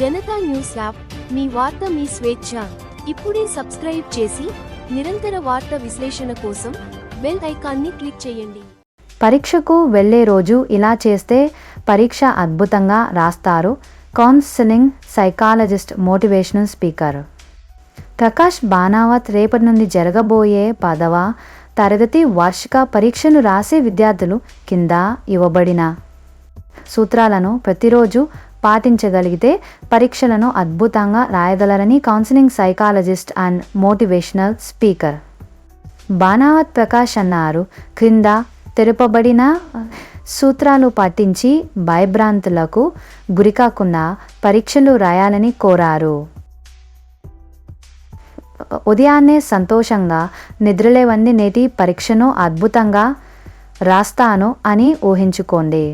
Janata news app మీ వార్త మీ స్వేచ్ఛ. ఇప్పుడే సబ్స్క్రైబ్ చేసి నిరంతర వార్త విశ్లేషణ కోసం బెల్ ఐకాన్ని క్లిక్ చేయండి. పరీక్షకు వెళ్ళే రోజు ఇలా చేస్తే పరీక్ష అద్భుతంగా రాస్తారు. Counselling psychologist motivational speaker. Prakash Banavath రేపటి నుండి జరగబోయే పదవ తరగతి వార్షిక పరీక్షను రాసే విద్యార్థులు కింద ఇవ్వబడిన సూత్రాలను ప్రతిరోజు పాటించగలిగితే పరీక్షలను అద్భుతంగా రాయగలరని counselling psychologist and motivational speaker Banavath Prakash అన్నారు క్రింద తెలుపబడిన సూత్రాలు పాటించి భయభ్రాంతులకు గురికాకుండా పరీక్షలు రాయాలని కోరారు. ఉదయాన్నే సంతోషంగా నిద్రలేవంది నేటి పరీక్షను అద్భుతంగా రాస్తాను అని ఊహించుకోండి.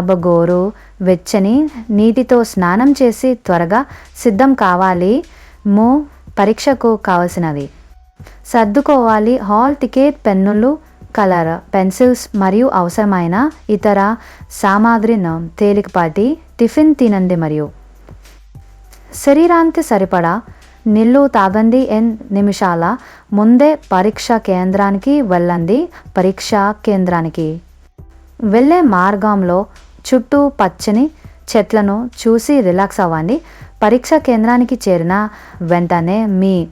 బగోరు వెచ్చని నీటితో స్నానం చేసి త్వరగా సిద్ధం కావాలి. మో పరీక్షకు కావలసినవి. సర్దుకోవాలి. హాల్ టికెట్ పెన్నులు కలర్ పెన్సిల్స్ మరియు అవసరమైన ఇతర సామాగ్రిను తేలికపాటి టిఫిన్ తినండి మరియు. శరీరానికి సరిపడా నీళ్ళు తాగండి ఎన్ నిమిషాల ముందే పరీక్ష కేంద్రానికి వెళ్ళండి. పరీక్షా కేంద్రానికి. వెళ్ళే మార్గంలో చుట్టూ పచ్చని చెట్లను చూసి రిలాక్స్ అవ్వండి. పరీక్ష కేంద్రానికి చేరిన వెంటనే మీ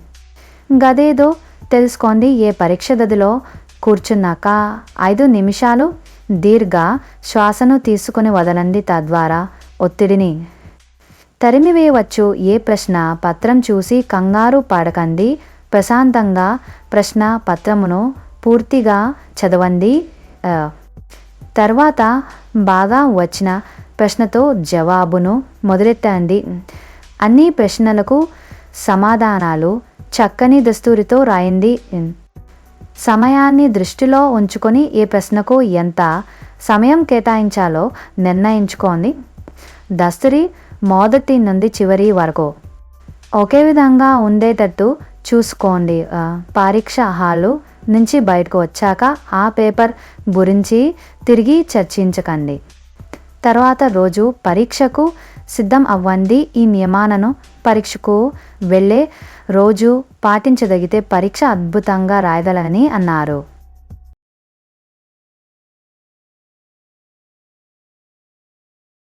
గదేదో తెలుసుకోండి. ఏ పరీక్ష గదిలో కూర్చున్నాక ఐదు నిమిషాలు దీర్ఘ శ్వాసను తీసుకుని వదలండి. తద్వారా ఒత్తిడిని తరిమివేయవచ్చు. ఏ ప్రశ్న పత్రం చూసి కంగారు పడకండి. ప్రశాంతంగా ప్రశ్న పత్రమును పూర్తిగా చదవండి. తర్వాత బాగా వచ్చిన ప్రశ్నతో జవాబును మొదలెట్టండి. అన్ని ప్రశ్నలకు సమాధానాలు చక్కని దస్తూరితో రాయండి. సమయాన్ని దృష్టిలో ఉంచుకొని ఏ ప్రశ్నకు ఎంత సమయం కేటాయించాలో నిర్ణయించుకోండి. దస్తూరి మొదటి నుండి చివరి వరకు ఒకే విధంగా ఉండేటట్టు చూసుకోండి. పరీక్ష హాలు నుంచి బయటకు వచ్చాక ఆ పేపర్ గురించి తిరిగి చర్చించకండి. తర్వాత రోజు పరీక్షకు సిద్ధం అవ్వండి. ఈ నియమాలను పరీక్షకు వెళ్ళే రోజు పాటించదగితే పరీక్ష అద్భుతంగా రాయగలని అన్నారు.